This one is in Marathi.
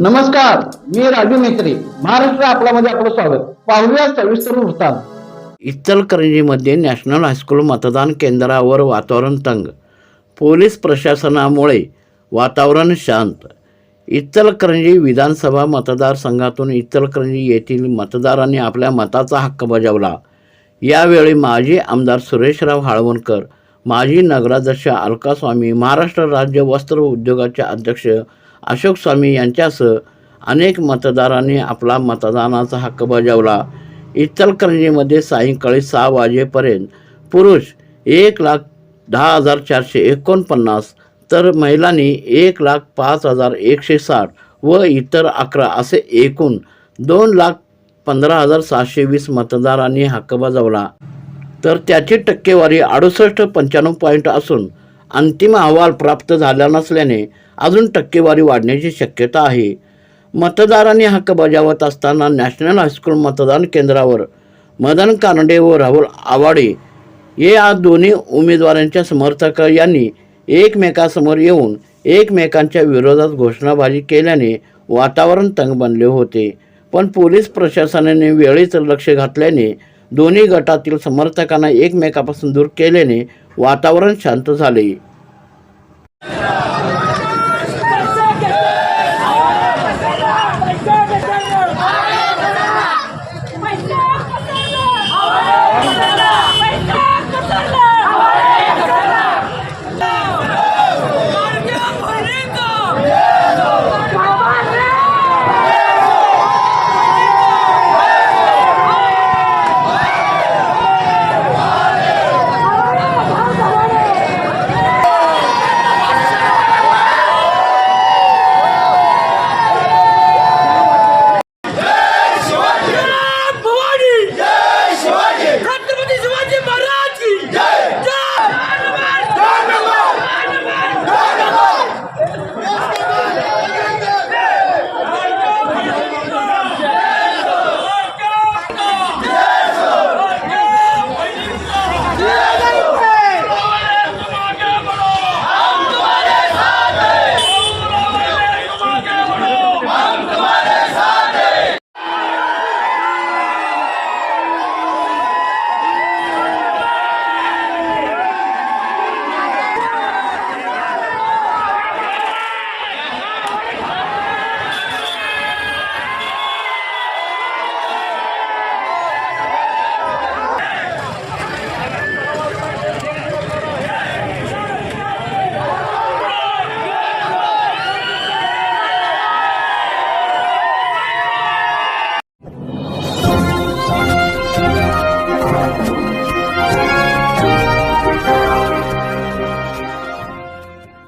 नमस्कार मी राजू मेत्री महाराष्ट्र आपल्यामध्ये आपलं स्वागत. पाहूया सविस्तर वृत्तांत. इचलकरंजीमध्ये नॅशनल हायस्कूल मतदान केंद्रावर वातावरण तंग. पोलीस प्रशासनामुळे वातावरण शांत. इचलकरंजी विधानसभा मतदारसंघातून इचलकरंजी येथील मतदारांनी आपल्या मताचा हक्क बजावला. यावेळी माजी आमदार सुरेशराव हाळवणकर माजी नगराध्यक्ष अलकास्वामी महाराष्ट्र राज्य वस्त्र उद्योगाचे अध्यक्ष अशोक स्वामी यांच्यासह अनेक मतदारांनी आपला मतदानाचा हक्क बजावला. इचलकरंजीमध्ये सायंकाळी सहा वाजेपर्यंत पुरुष एक लाख दहा हजार चारशे एकोणपन्नास तर महिलांनी एक लाख पाच हजार एकशे साठ व इतर अकरा असे एकूण दोन लाख पंधरा हजार सहाशे वीस मतदारांनी हक्क बजावला. तर त्याची टक्केवारी अडुसष्ट पंच्याण्णव पॉईंट असून अंतिम अहवाल प्राप्त झाला नसल्याने अजून टक्केवारी वाढण्याची शक्यता आहे. मतदारांनी हक्क बजावत असताना नॅशनल हायस्कूल मतदान केंद्रावर मदन कानडे व राहुल आवाडे या दोन्ही उमेदवारांच्या समर्थक यांनी एकमेकासमोर येऊन एकमेकांच्या विरोधात घोषणाबाजी केल्याने वातावरण तंग बनले होते. पण पोलीस प्रशासनाने वेळीच लक्ष घातल्याने दोन्ही गटातील समर्थकांना एकमेकापासून दूर केल्याने वातावरण शांत झाले.